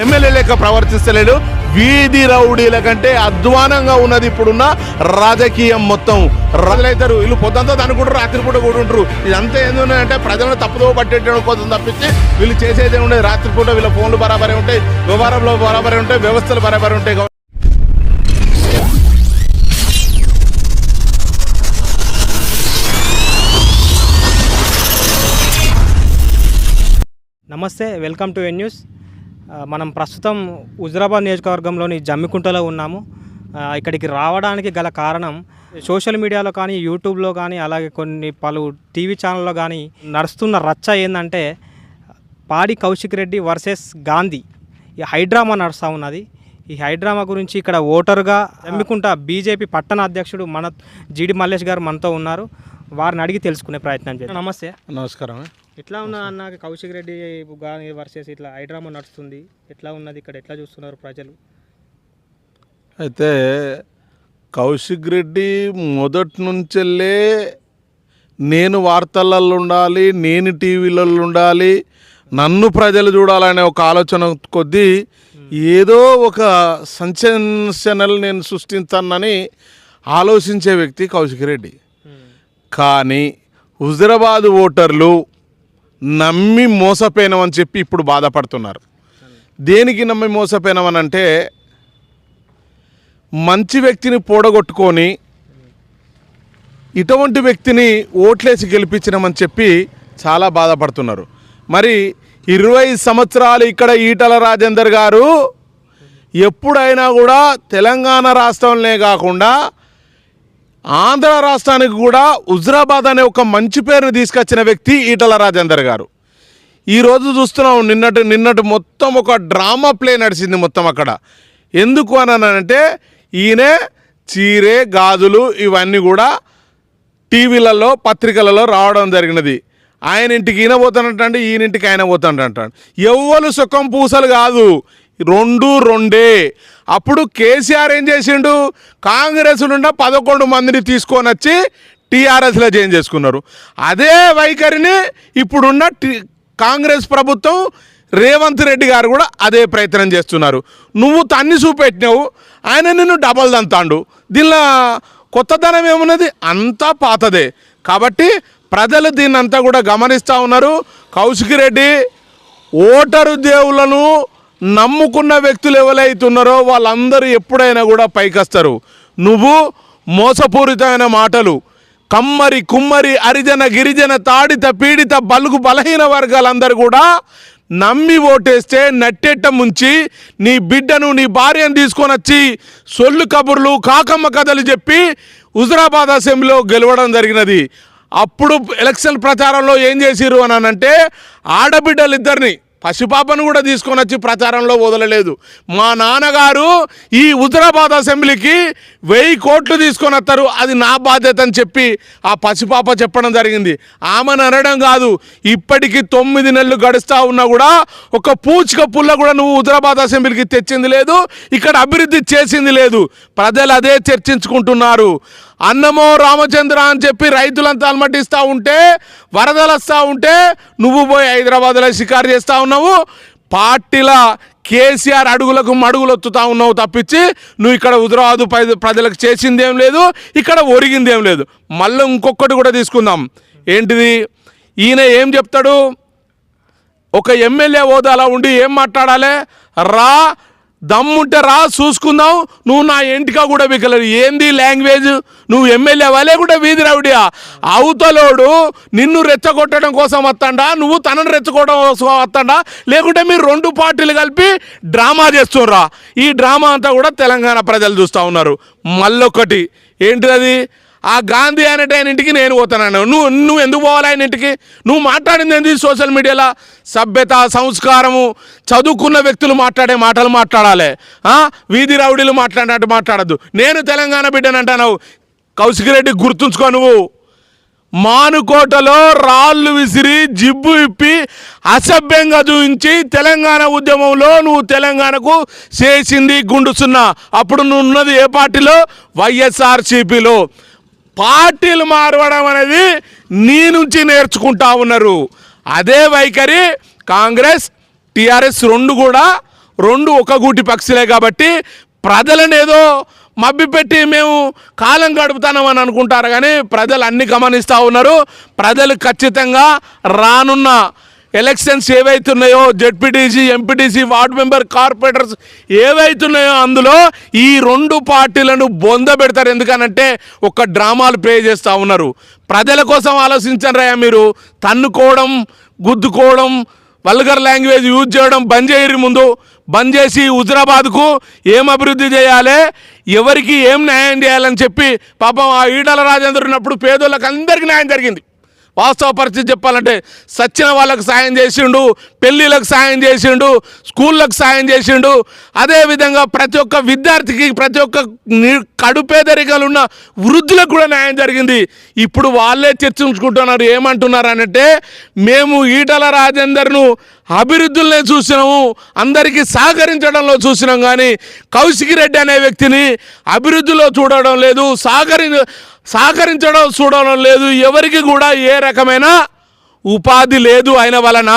MLA లెక్క ప్రవర్తిస్తలేడు. వీధి రౌడీల కంటే అధ్వానంగా ఉన్నది ఇప్పుడున్న రాజకీయం మొత్తం. రజలైతారు వీళ్ళు పొద్దుంతా అనుకుంటారు రాత్రిపూట కూడా ఉంటారు ఇదంతా ఏంటంటే ప్రజలను తప్పుదో పట్టేయడం కోసం తప్పించి వీళ్ళు చేసేది ఉండేది. రాత్రిపూట వీళ్ళ ఫోన్లు బరాబరే ఉంటాయి వ్యవహారంలో బరాబరే ఉంటాయి వ్యవస్థలు బరాబరే ఉంటాయి నమస్తే వెల్కమ్ టు ఎన్ న్యూస్. మనం ప్రస్తుతం హుజరాబాద్ నియోజకవర్గంలోని జమ్మికుంటలో ఉన్నాము. ఇక్కడికి రావడానికి గల కారణం సోషల్ మీడియాలో కానీ యూట్యూబ్లో కానీ అలాగే కొన్ని పలు టీవీ ఛానల్లో కానీ నడుస్తున్న రచ్చ ఏంటంటే పాడి కౌశిక్ రెడ్డి వర్సెస్ గాంధీ. ఈ హైడ్రామా నడుస్తూ ఉన్నది. ఈ హైడ్రామా గురించి ఇక్కడ ఓటరుగా జమ్మికుంట బీజేపీ పట్టణ అధ్యక్షుడు మన జీడి మల్లేష్ గారు మనతో ఉన్నారు. వారిని అడిగి తెలుసుకునే ప్రయత్నం చేద్దాం. నమస్తే. నమస్కారం. ఎట్లా ఉన్నా అన్న కౌశిక్ రెడ్డి గాని వర్సెస్ ఇట్లా హైడ్రామా నడుస్తుంది. ఎట్లా ఉన్నది ఇక్కడ? ఎట్లా చూస్తున్నారు ప్రజలు? అయితే కౌశిక్ రెడ్డి మొదటి నుంచెల్లే నేను వార్తలలో ఉండాలి నేను టీవీలలో ఉండాలి నన్ను ప్రజలు చూడాలనే ఒక ఆలోచన కొద్దీ ఏదో ఒక సంచలనలు నేను సృష్టిస్తానని ఆలోచించే వ్యక్తి కౌశిక్ రెడ్డి. కానీ హుజరాబాద్ ఓటర్లు నమ్మి మోసపోయినామని చెప్పి ఇప్పుడు బాధపడుతున్నారు. దేనికి నమ్మి మోసపోయినామని అంటే మంచి వ్యక్తిని పూడగొట్టుకొని ఇటువంటి వ్యక్తిని ఓట్లేసి గెలిపించినామని చెప్పి చాలా బాధపడుతున్నారు. మరి ఇరవై సంవత్సరాలు ఇక్కడ ఈటల రాజేందర్ గారు ఎప్పుడైనా కూడా తెలంగాణ రాష్ట్రంలోనే కాకుండా ఆంధ్ర రాష్ట్రానికి కూడా హుజరాబాద్ అనే ఒక మంచి పేరుని తీసుకొచ్చిన వ్యక్తి ఈటల రాజేందర్ గారు. ఈరోజు చూస్తున్నాం నిన్నటి నిన్నటి మొత్తం ఒక డ్రామా ప్లే నడిచింది మొత్తం అక్కడ. ఎందుకు అని అంటే ఈయన చీరే గాజులు ఇవన్నీ కూడా టీవీలలో పత్రికలలో రావడం జరిగినది. ఆయన ఇంటికి ఈయన పోతానంటే ఈయన ఇంటికి ఆయన పోతానంటాడు ఎవ్వరు సుఖం పూసలు కాదు. రెండు రెండే. అప్పుడు కేసీఆర్ ఏం చేసిండు? కాంగ్రెస్ నుండి పదకొండు మందిని తీసుకొని వచ్చి టీఆర్ఎస్లో చేంజ్ చేసుకున్నారు. అదే వైఖరిని ఇప్పుడున్న టీ కాంగ్రెస్ ప్రభుత్వం రేవంత్ రెడ్డి గారు కూడా అదే ప్రయత్నం చేస్తున్నారు. నువ్వు తన్ని చూపెట్టినావు ఆయన నిన్ను డబల్ దంతాండు. దీనిలో కొత్తదనం ఏమున్నది? అంతా పాతదే. కాబట్టి ప్రజలు దీన్నంతా కూడా గమనిస్తూ ఉన్నారు. కౌశిక్ రెడ్డి ఓటరు దేవులను నమ్ముకున్న వ్యక్తులు ఎవరైతున్నారో వాళ్ళందరూ ఎప్పుడైనా కూడా పైకొస్తారు. నువ్వు మోసపూరితమైన మాటలు కమ్మరి కుమ్మరి హరిజన గిరిజన తాడిత పీడిత బలుగు బలహీన వర్గాలందరూ కూడా నమ్మి ఓటేస్తే నట్టెట్ట ముంచి నీ బిడ్డను నీ భార్యను తీసుకొని వచ్చి సొల్లు కబుర్లు కాకమ్మ కథలు చెప్పి హుజరాబాద్ అసెంబ్లీలో గెలవడం జరిగినది. అప్పుడు ఎలక్షన్ ప్రచారంలో ఏం చేసిరు అని అంటే ఆడబిడ్డలు ఇద్దరిని పసిపాపను కూడా తీసుకొని వచ్చి ప్రచారంలో వదలలేదు. మా నాన్నగారు ఈ హుజరాబాద్ అసెంబ్లీకి వెయ్యి కోట్లు తీసుకొని వస్తారు. అది నా బాధ్యత అని చెప్పి ఆ పసిపాప చెప్పడం జరిగింది. ఆమెను అనడం కాదు ఇప్పటికీ తొమ్మిది నెలలు గడుస్తూ ఉన్నా కూడా ఒక పూచిక పుల్ల కూడా నువ్వు హుజరాబాద్ అసెంబ్లీకి తెచ్చింది లేదు ఇక్కడ అభివృద్ధి చేసింది లేదు. ప్రజలు అదే చర్చించుకుంటున్నారు. అన్నమో రామచంద్ర అని చెప్పి రైతులంతా అలమటిస్తూ ఉంటే వరదలు వస్తూ ఉంటే నువ్వు పోయి హైదరాబాద్లో షికారు చేస్తూ ఉన్నావు. పార్టీల కేసీఆర్ అడుగులకు మడుగులు ఒత్తుతా ఉన్నావు తప్పించి నువ్వు ఇక్కడ హుజరాబాదు ప్రజలకు చేసిందేం లేదు ఇక్కడ ఒరిగిందేం లేదు. మళ్ళీ ఇంకొకటి కూడా తీసుకుందాం. ఏంటిది? ఈయన ఏం చెప్తాడు? ఒక ఎమ్మెల్యే హోదాలో ఉండి ఏం మాట్లాడాలి? రా దమ్ముంటే రా చూసుకుందాం. నువ్వు నా ఇంటికా కూడా బిగ్గలేదు ఏంది లాంగ్వేజ్? నువ్వు ఎమ్మెల్యే వాళ్ళే కూడా వీధి రౌడియా? అవతలోడు నిన్ను రెచ్చగొట్టడం కోసం వస్తాడా? నువ్వు తనను రెచ్చగొట్టడం కోసం వస్తాడా? లేకుంటే మీరు రెండు పార్టీలు కలిపి డ్రామా చేస్తుర్రా ఈ డ్రామా అంతా కూడా తెలంగాణ ప్రజలు చూస్తూ ఉన్నారు. మళ్ళొకటి ఏంటిది ఆ గాంధీ అనేట ఆయన ఇంటికి నేను పోతున్నాను నువ్వు నువ్వు ఎందుకు పోవాలి ఆయన ఇంటికి? నువ్వు మాట్లాడింది ఏంది సోషల్ మీడియాలో సభ్యత సంస్కారము చదువుకున్న వ్యక్తులు మాట్లాడే మాటలు మాట్లాడాలి. వీధి రౌడీలు మాట్లాడినట్టు మాట్లాడద్దు. నేను తెలంగాణ బిడ్డని అంటాను కౌశిక్ రెడ్డి గుర్తుంచుకో నువ్వు. మానుకోటలో రాళ్ళు విసిరి జిబ్బు ఇప్పి అసభ్యంగా చూపించి తెలంగాణ ఉద్యమంలో నువ్వు తెలంగాణకు చేసింది గుండుసున్నా. అప్పుడు నువ్వు ఉన్నది ఏ పార్టీలో? వైఎస్ఆర్సీపీలో. పార్టీలు మారవడం అనేది నీ నుంచి నేర్చుకుంటా ఉన్నారు. అదే వైఖరి కాంగ్రెస్ టిఆర్ఎస్ రెండు కూడా రెండు ఒక గూటి పక్షులే కాబట్టి ప్రజలను ఏదో మభ్యపెట్టి మేము కాలం గడుపుతామని అనుకుంటారు కానీ ప్రజలు అన్ని గమనిస్తూ ఉన్నారు. ప్రజలు ఖచ్చితంగా రానున్న ఎలక్షన్స్ ఏవైతున్నాయో ZPTC MPTC ward member corporators ఏవైతున్నాయో అందులో ఈ రెండు పార్టీలను బొంద పెడతారు. ఎందుకనంటే ఒక డ్రామాలు ప్లే చేస్తూ ఉన్నారు. ప్రజల కోసం ఆలోచించరా మీరు. తన్నుకోవడం గుద్దుకోవడం వల్గర్ లాంగ్వేజ్ యూజ్ చేయడం బంద్ చేయరు ముందు. బంద్ చేసి హుజరాబాద్కు ఏం అభివృద్ధి చేయాలి? ఎవరికి ఏం న్యాయం చేయాలని చెప్పి పాపం ఆ ఈటల రాజేంద్ర ఉన్నప్పుడు పేదోళ్ళకి అందరికీ న్యాయం జరిగింది. వాస్తవ పరిస్థితి చెప్పాలంటే సచ్చిన వాళ్ళకు సాయం చేసిండు పెళ్ళిళ్ళకు సాయం చేసిండు స్కూళ్ళకు సాయం చేసిండు. అదేవిధంగా ప్రతి ఒక్క విద్యార్థికి ప్రతి ఒక్క కడుపేదరికలు ఉన్న వృద్ధులకు కూడా న్యాయం జరిగింది. ఇప్పుడు వాళ్ళే చర్చించుకుంటున్నారు ఏమంటున్నారు అనంటే మేము ఈటల రాజేందర్ను అభివృద్ధులనే చూసినాము అందరికీ సహకరించడంలో చూసినాం కానీ కౌశిక్ రెడ్డి అనే వ్యక్తిని అభివృద్ధిలో చూడడం లేదు సహకరి సహకరించడం చూడడం లేదు ఎవరికి కూడా ఏ రకమైన ఉపాధి లేదు అయిన వలన.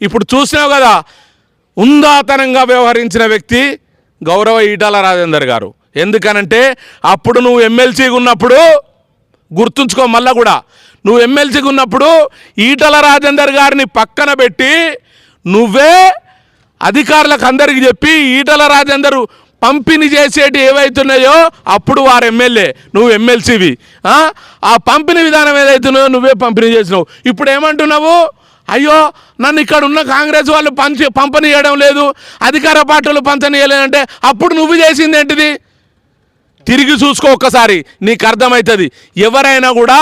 ఇప్పుడు చూసినావు కదా ఉందాతనంగా వ్యవహరించిన వ్యక్తి గౌరవ ఈటాల రాజేందర్ గారు. ఎందుకనంటే అప్పుడు నువ్వు ఎమ్మెల్సీగా ఉన్నప్పుడు గుర్తుంచుకో మళ్ళా కూడా నువ్వు ఎమ్మెల్సీగా ఉన్నప్పుడు ఈటల రాజేందర్ గారిని పక్కన పెట్టి నువ్వే అధికారులకు అందరికి చెప్పి ఈటల రాజేందరు పంపిణీ చేసేటి ఏవైతున్నాయో అప్పుడు వారు ఎమ్మెల్యే నువ్వు ఎమ్మెల్సీవి. ఆ? పంపిణీ విధానం ఏదైతున్నాయో నువ్వే పంపిణీ చేసినావు. ఇప్పుడు ఏమంటున్నావు? అయ్యో నన్ను ఇక్కడ ఉన్న కాంగ్రెస్ వాళ్ళు పంచి చేయడం లేదు అధికార పార్టీలు పంచనీయలేదంటే అప్పుడు నువ్వు చేసింది ఏంటిది? తిరిగి చూసుకో ఒక్కసారి నీకు అర్థమవుతుంది ఎవరైనా కూడా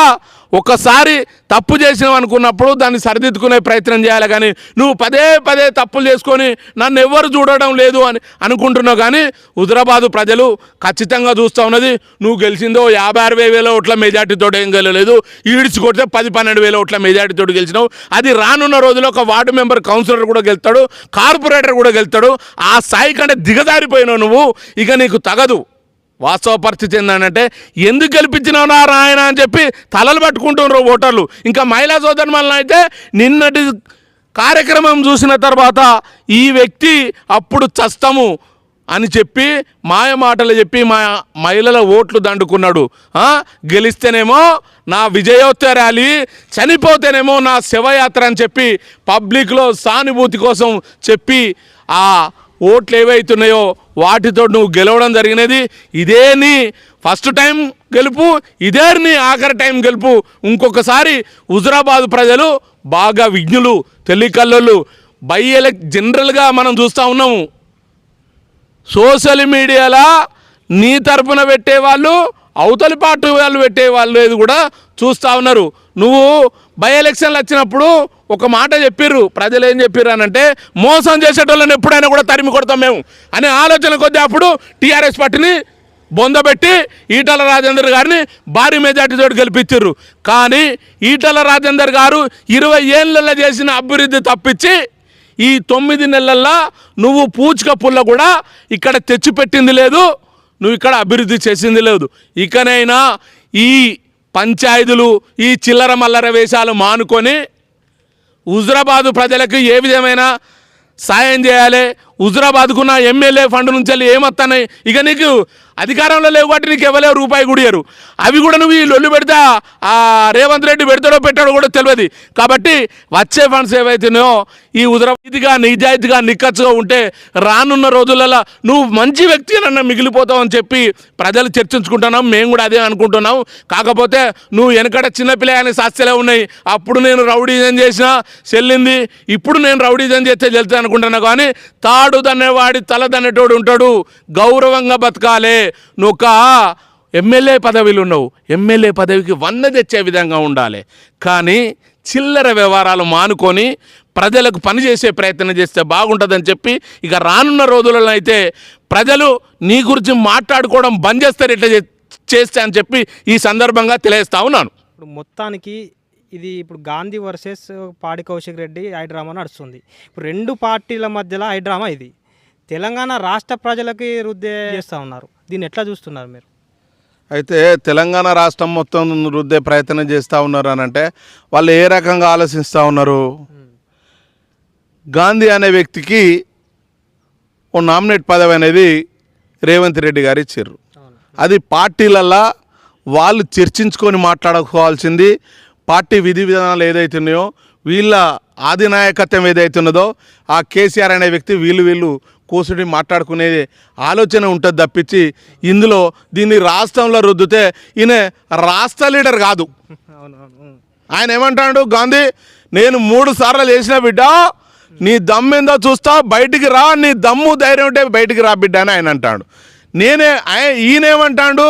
ఒకసారి తప్పు చేసినావు అనుకున్నప్పుడు దాన్ని సరిదిద్దుకునే ప్రయత్నం చేయాలి. కానీ నువ్వు పదే పదే తప్పులు చేసుకొని నన్ను ఎవ్వరు చూడడం లేదు అని అనుకుంటున్నావు. కానీ హుదరాబాదు ప్రజలు ఖచ్చితంగా చూస్తూ ఉన్నది నువ్వు గెలిచిందో యాభై అరవై వేల ఓట్ల మెజార్టీతో ఏం గెలలేదు. ఈడిచి కొడితే పది పన్నెండు వేల ఓట్ల మెజార్టీతో గెలిచినావు. అది రానున్న రోజుల్లో ఒక వార్డు మెంబర్ కౌన్సిలర్ కూడా గెలుతాడు కార్పొరేటర్ కూడా గెలుతాడు ఆ స్థాయి కంటే దిగజారిపోయినావు నువ్వు. ఇక నీకు తగదు. వాస్తవ పరిస్థితి ఏంటంటే ఎందుకు గెలిపించినావు నారాయణ? అని చెప్పి తలలు పట్టుకుంటున్నారు ఓటర్లు. ఇంకా మహిళా సోదరుమల్ని అయితే నిన్నటి కార్యక్రమం చూసిన తర్వాత ఈ వ్యక్తి అప్పుడు చస్తము అని చెప్పి మాయ మాటలు చెప్పి మా మహిళల ఓట్లు దండుకున్నాడు. గెలిస్తేనేమో నా విజయోత్సవ ర్యాలీ చనిపోతేనేమో నా శివయాత్ర అని చెప్పి పబ్లిక్లో సానుభూతి కోసం చెప్పి ఆ ఓట్లు ఏవైతున్నాయో వాటితో నువ్వు గెలవడం జరిగినది. ఇదే నీ ఫస్ట్ టైం గెలుపు ఇదే నీ ఆఖరి టైం గెలుపు. ఇంకొకసారి హుజరాబాద్ ప్రజలు బాగా విజ్ఞులు తెలికల్లోళ్ళు బై ఎలక్ జనరల్గా మనం చూస్తూ ఉన్నాము. సోషల్ మీడియాలో నీ తరపున పెట్టేవాళ్ళు అవతలి పార్టీ వాళ్ళు పెట్టేవాళ్ళు ఇది కూడా చూస్తూ ఉన్నారు. నువ్వు బై ఎలక్షన్లు వచ్చినప్పుడు ఒక మాట చెప్పిర్రు. ప్రజలు ఏం చెప్పిర్రు అని అంటే మోసం చేసేటోళ్ళని ఎప్పుడైనా కూడా తరిమి కొడతాం మేము. అనే ఆలోచన కొద్దీ అప్పుడు టీఆర్ఎస్ పార్టీని బొందబెట్టి ఈటల రాజేందర్ గారిని భారీ మెజార్టీతో గెలిపించారు కానీ ఈటల రాజేందర్ గారు ఇరవై ఏళ్ళల్లో చేసిన అభివృద్ధి తప్పించి ఈ తొమ్మిది నెలల్లో నువ్వు పూచిక పుల్ల కూడా ఇక్కడ తెచ్చిపెట్టింది లేదు. నువ్వు ఇక్కడ అభివృద్ధి చేసింది లేదు. ఇకనైనా ఈ పంచాయతీలు ఈ చిల్లర మల్లర వేషాలు మానుకొని హుజరాబాదు ప్రజలకు ఏ విధమైన సాయం చేయాలి? హుజురాబాద్కు నా ఎమ్మెల్యే ఫండ్ నుంచి వెళ్ళి ఏమొస్తున్నాయి ఇక నీకు అధికారంలో లేవు కాబట్టి నీకు ఇవ్వలేవు రూపాయి గుడియరు. అవి కూడా నువ్వు ఈ లొల్లు పెడతా ఆ రేవంత్ రెడ్డి పెడతాడో పెట్టాడో కూడా తెలియదు. కాబట్టి వచ్చే ఫండ్స్ ఏవైతున్నాయో ఈ హుజరాబాద్గా నిజాయితీగా నిక్కచ్చుగా ఉంటే రానున్న రోజులలో నువ్వు మంచి వ్యక్తి నన్ను మిగిలిపోతావు అని చెప్పి ప్రజలు చర్చించుకుంటున్నాం. మేము కూడా అదే అనుకుంటున్నాం. కాకపోతే నువ్వు వెనకట చిన్నపిల్ల అనే సాస్యలే ఉన్నాయి. అప్పుడు నేను రౌడీజన్ చేసినా చెల్లింది. ఇప్పుడు నేను రౌడీజన్ చేస్తే చెల్తే అనుకుంటున్నా కానీ తాడు దన్నేవాడి తలదన్నేటోడు ఉంటాడు. గౌరవంగా బతకాలే. నువ్వు ఒక ఎమ్మెల్యే పదవిలు ఉన్నావు ఎమ్మెల్యే పదవికి వన్న తెచ్చే విధంగా ఉండాలి. కానీ చిల్లర వ్యవహారాలు మానుకొని ప్రజలకు పనిచేసే ప్రయత్నం చేస్తే బాగుంటుందని చెప్పి ఇక రానున్న రోజులలో అయితే ప్రజలు నీ గురించి మాట్లాడుకోవడం బంద్ చేస్తారు ఇట్లా చేస్తే అని చెప్పి ఈ సందర్భంగా తెలియజేస్తా ఉన్నాను. ఇప్పుడు మొత్తానికి ఇది ఇప్పుడు గాంధీ వర్సెస్ పాడి కౌశిక్ రెడ్డి ఐ డ్రామా నడుస్తుంది. ఇప్పుడు రెండు పార్టీల మధ్యలో ఐ డ్రామా ఇది. తెలంగాణ రాష్ట్ర ప్రజలకి రుద్దే చేస్తూ ఉన్నారు. దీన్ని ఎట్లా చూస్తున్నారు మీరు? అయితే తెలంగాణ రాష్ట్రం మొత్తం రుద్దే ప్రయత్నం చేస్తూ ఉన్నారు అని అంటే వాళ్ళు ఏ రకంగా ఆలోచిస్తూ ఉన్నారు? గాంధీ అనే వ్యక్తికి ఓ నామినేట్ పదవి అనేది రేవంత్ రెడ్డి గారు ఇచ్చారు. అది పార్టీలల్లా వాళ్ళు చర్చించుకొని మాట్లాడుకోవాల్సింది పార్టీ విధి విధానాలు ఏదైతున్నాయో వీళ్ళ ఆధినాయకత్వం ఏదైతున్నదో ఆ కేసీఆర్ అనే వ్యక్తి వీళ్ళు వీళ్ళు కూర్చుని మాట్లాడుకునే ఆలోచన ఉంటుంది తప్పించి ఇందులో దీన్ని రాష్ట్రంలో రుద్దితే ఈయన రాష్ట్ర లీడర్ కాదు. ఆయన ఏమంటాడు? గాంధీ నేను మూడు సార్లు చేసిన బిడ్డ నీ దమ్మేందో చూస్తా బయటికి రా నీ దమ్ము ధైర్యం ఉంటే బయటికి రా బిడ్డ అని ఆయన అంటాడు. నేనే ఆయ- ఈయనేమంటాడు?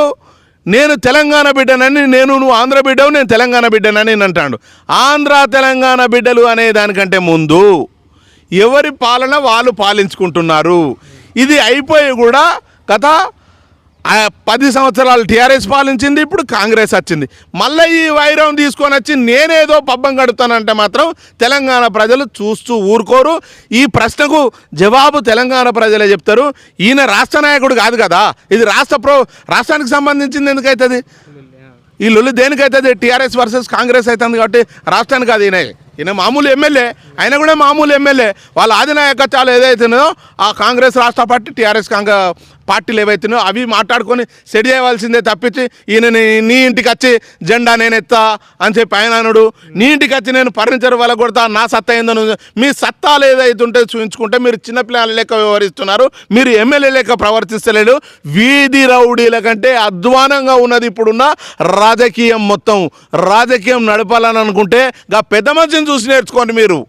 నేను తెలంగాణ బిడ్డనని నేను నువ్వు ఆంధ్ర బిడ్డవు నేను తెలంగాణ బిడ్డనని నేను అంటాడు. ఆంధ్ర తెలంగాణ బిడ్డలు అనే దానికంటే ముందు ఎవరి పాలన వాళ్ళు పాలించుకుంటున్నారు. ఇది అయిపోయి కూడా కథ పది సంవత్సరాలు టీఆర్ఎస్ పాలించింది ఇప్పుడు కాంగ్రెస్ వచ్చింది. మళ్ళీ ఈ వైరం తీసుకొని వచ్చి నేనేదో పబ్బం కడుతానంటే మాత్రం తెలంగాణ ప్రజలు చూస్తూ ఊరుకోరు. ఈ ప్రశ్నకు జవాబు తెలంగాణ ప్రజలే చెప్తారు. ఈయన రాష్ట్ర నాయకుడు కాదు కదా. ఇది రాష్ట్ర ప్రో రాష్ట్రానికి సంబంధించింది ఎందుకైతుంది? ఈ లొల్లు దేనికైతుంది? టీఆర్ఎస్ వర్సెస్ కాంగ్రెస్ అవుతుంది కాబట్టి రాష్ట్రానికి అది ఈయన. ఈయన మామూలు ఎమ్మెల్యే ఆయన కూడా మామూలు ఎమ్మెల్యే. వాళ్ళ ఆధినాయకత్వాలు ఏదైతేనో ఆ కాంగ్రెస్ రాష్ట్ర పార్టీ టీఆర్ఎస్ కాంగ్రెస్ పార్టీలు ఏవైతున్నాయో అవి మాట్లాడుకొని సెట్ చేయవలసిందే తప్పించి ఈయన నీ- ఇంటికి వచ్చి జెండా నేను ఎత్తా అని చెప్పి ఆయన అనుడు నీ ఇంటికి వచ్చి నేను ఫర్నిచర్ వల్ల కొడతా నా సత్తా ఏందో మీ సత్తాలు ఏదైతే ఉంటే చూపించుకుంటే మీరు చిన్నపిల్లల లెక్క వ్యవహరిస్తున్నారు మీరు ఎమ్మెల్యే లెక్క ప్రవర్తిస్తలేడు వీధి రౌడీల కంటే అధ్వానంగా ఉన్నది ఇప్పుడున్న రాజకీయం మొత్తం. రాజకీయం నడపాలని అనుకుంటే గా పెద్ద మనిషిని చూసి నేర్చుకోండి మీరు.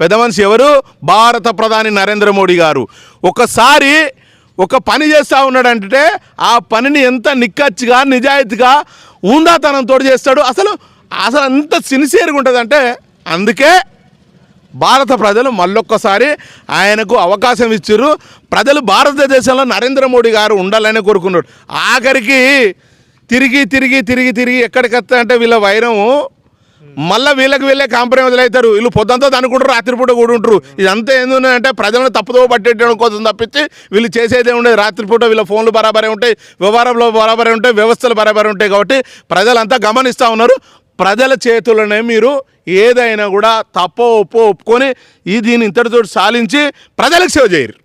పెద్ద మనిషి ఎవరు? భారత ప్రధాని నరేంద్ర మోడీ గారు. ఒకసారి ఒక పని చేస్తూ ఉన్నాడంటే ఆ పనిని ఎంత నిక్కచ్చిగా నిజాయితీగా ఉందాతనంతో చేస్తాడు. అసలు అసలు అంత సిన్సియర్గా ఉంటుందంటే అందుకే భారత ప్రజలు మళ్ళొక్కసారి ఆయనకు అవకాశం ఇచ్చారు ప్రజలు భారతదేశంలో నరేంద్ర మోడీ గారు ఉండాలని కోరుకున్నాడు. ఆఖరికి తిరిగి తిరిగి తిరిగి తిరిగి ఎక్కడికి అంటే వీళ్ళ వైరము మళ్ళీ వీళ్ళకి వీళ్ళే కాంప్రమైజ్ అవుతారు. వీళ్ళు పొద్దంతా అనుకుంటారు రాత్రిపూట కూడా ఉంటారు ఇదంతా ఏంటంటే ప్రజలను తప్పుదో పట్టేయడం కోసం తప్పించి వీళ్ళు చేసేదే ఉండేది. రాత్రిపూట వీళ్ళ ఫోన్లు బరాబరే ఉంటాయి వ్యవహారంలో బరాబరే ఉంటాయి వ్యవస్థలు బరాబరే ఉంటాయి కాబట్టి ప్రజలంతా గమనిస్తూ ఉన్నారు. ప్రజల చేతుల్లోనే మీరు ఏదైనా కూడా తప్పో ఒప్పో ఒప్పుకొని ఈ దీన్ని ఇంతటితో సాలించి ప్రజలకు సేవ చేయరు.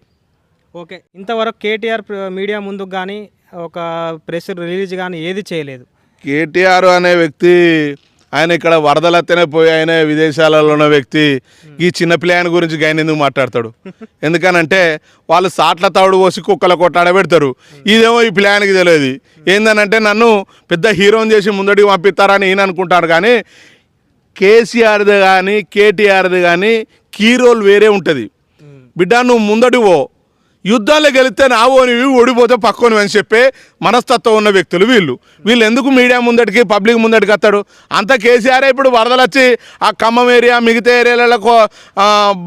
ఓకే. ఇంతవరకు కేటీఆర్ మీడియా ముందుకు కానీ ఒక ప్రెస్ రిలీజ్ కానీ ఏది చేయలేదు. కేటీఆర్ అనే వ్యక్తి ఆయన ఇక్కడ వరదలత్తనే పోయి ఆయన విదేశాలలో ఉన్న వ్యక్తి. ఈ చిన్న పిల్లాయన గురించి ఆయన ఎందుకు మాట్లాడతాడు? ఎందుకనంటే వాళ్ళు సాట్ల తాడు పోసి కుక్కల కొట్టాడబెడతారు ఇదేమో ఈ పిల్లాయనకి తెలియదు. ఏందనంటే నన్ను పెద్ద హీరోని చేసి ముందడికి పంపిస్తారని ఈయన అనుకుంటారు కానీ కేసీఆర్ది కానీ కేటీఆర్ది కానీ కీ రోల్ వేరే ఉంటుంది. బిడ్డ నువ్వు ముందడి పో. యుద్ధాల్లో గెలిస్తే నావో అని ఓడిపోతే పక్కని అని చెప్పే మనస్తత్వం ఉన్న వ్యక్తులు వీళ్ళు. వీళ్ళు ఎందుకు మీడియా ముందటికి పబ్లిక్ ముందటికి వస్తాడు? అంత కేసీఆర్ ఇప్పుడు వరదలు వచ్చి ఆ ఖమ్మం ఏరియా మిగతా ఏరియాలలో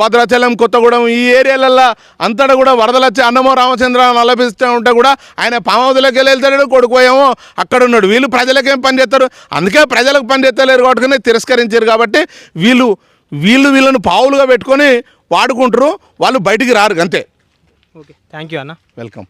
భద్రాచలం కొత్తగూడెం ఈ ఏరియాలలో అంతటా కూడా వరదలు వచ్చి అన్నమో రామచంద్ర నలభిస్తూ ఉంటే కూడా ఆయన పామవదులకి వెళ్ళి వెళ్తాడు కొడుకుపోయేమో అక్కడ ఉన్నాడు. వీళ్ళు ప్రజలకేం పని చేస్తారు? అందుకే ప్రజలకు పని చేస్తలేరు కాబట్టి తిరస్కరించారు కాబట్టి వీళ్ళు వీళ్ళు వీళ్ళను పావులుగా పెట్టుకొని వాడుకుంటారు వాళ్ళు బయటికి రారు అంతే. ఓకే. థ్యాంక్ యూ అన్న. వెల్కమ్.